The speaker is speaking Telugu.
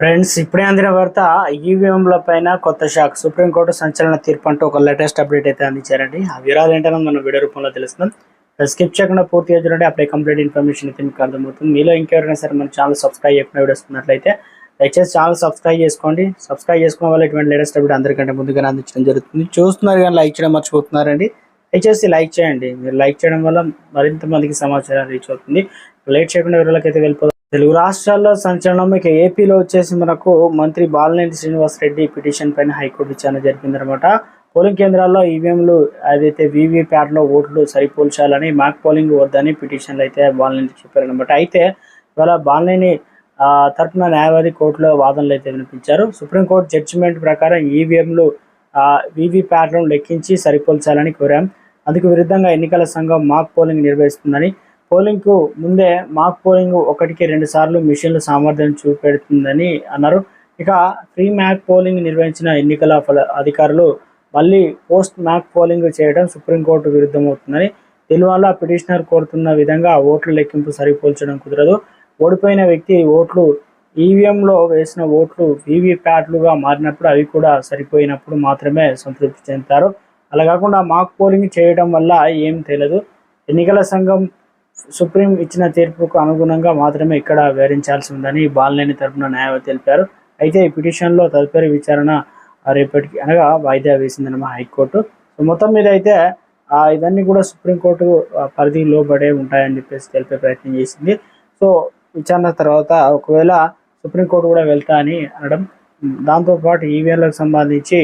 ఫ్రెండ్స్ ఇప్పుడే అందిన వార్త ఈవీఎంల పైన కొత్త షాక్. సుప్రీంకోర్టు సంచలన తీర్పు అంటూ ఒక లేటెస్ట్ అప్డేట్ అయితే అందించారండి. ఆ వివరాలు ఏంటో మనం వీడియో రూపంలో తెలుస్తున్నాం స్కిప్ చేయకుండా పూర్తిగా చూడండి అప్పుడే కంప్లీట్ ఇన్ఫర్మేషన్ అయితే మీకు అర్థమవుతుంది. మీలో ఇంకెవరైనా సరే మన ఛానల్ సబ్స్క్రైబ్ చేయకుండా వీడియోస్ ఉన్నట్లయితే దయచేసి ఛానల్ సబ్స్క్రైబ్ చేసుకోండి. సబ్స్క్రైబ్ చేసుకోవడం వల్ల ఇటువంటి లేటెస్ట్ అప్డేట్ అందరికంటే ముందుగానే అందించడం జరుగుతుంది. చూస్తున్నారు కానీ లైక్ చేయడం మర్చిపోతున్నారండి. దయచేసి లైక్ చేయండి. మీరు లైక్ చేయడం వల్ల మరింత మందికి సమాచారం రీచ్ అవుతుంది. లేట్ చేయకుండా వివరాలకైతే వెళ్ళిపోతుంది తెలుగు రాష్ట్రాల్లో సంచలనం. ఇక ఏపీలో వచ్చేసి మనకు మంత్రి బాలినేని శ్రీనివాస్ రెడ్డి పిటిషన్ పైన హైకోర్టు విచారణ అనమాట పోలింగ్ కేంద్రాల్లో ఈవీఎంలు ఏదైతే వీవీప్యాట్లో ఓట్లు సరిపోల్చాలని మాక్ పోలింగ్ వద్దని పిటిషన్లు అయితే బాలినేని చెప్పారనమాట. అయితే ఇవాళ బాలినేని తరఫున న్యాయవాది కోర్టులో వాదనలు అయితే వినిపించారు. సుప్రీంకోర్టు జడ్జిమెంట్ ప్రకారం ఈవీఎంలు వీవీప్యాట్లను లెక్కించి సరిపోల్చాలని కోరాం. అందుకు విరుద్ధంగా ఎన్నికల సంఘం మాక్ పోలింగ్ నిర్వహిస్తుందని పోలింగ్కు ముందే మాక్ పోలింగ్ ఒకటికి రెండు సార్లు మిషన్ల సామర్థ్యం చూపెడుతుందని అన్నారు. ఇక ప్రీ మ్యాక్ పోలింగ్ నిర్వహించిన ఎన్నికల ఫల అధికారులు మళ్ళీ పోస్ట్ మ్యాక్ పోలింగ్ చేయడం సుప్రీంకోర్టు విరుద్ధమవుతుందని దీనివల్ల పిటిషనర్ కోరుతున్న విధంగా ఓట్ల లెక్కింపు సరిపోల్చడం కుదరదు. ఓడిపోయిన వ్యక్తి ఓట్లు ఈవీఎంలో వేసిన ఓట్లు వీవీప్యాట్లుగా మారినప్పుడు అవి కూడా సరిపోయినప్పుడు మాత్రమే సంతృప్తి చెందుతారు. అలా కాకుండా మాక్ పోలింగ్ చేయడం వల్ల ఏం తెలియదు ఎన్నికల సంఘం సుప్రీం ఇచ్చిన తీర్పుకు అనుగుణంగా మాత్రమే ఇక్కడ వివరించాల్సి ఉందని బాలనేని తరపున న్యాయవాది తెలిపారు. అయితే ఈ పిటిషన్లో తదుపరి విచారణ రేపటికి అనగా వాయిదా వేసిందన్నమాట హైకోర్టు. సో మొత్తం మీద అయితే ఆ, ఇవన్నీ కూడా సుప్రీంకోర్టు ఆ, లోబడే ఉంటాయని చెప్పేసి తెలిపే ప్రయత్నం చేసింది. సో విచారణ తర్వాత ఒకవేళ సుప్రీంకోర్టు కూడా వెళ్తా అని అనడం దాంతోపాటు ఈవీఎంలకు సంబంధించి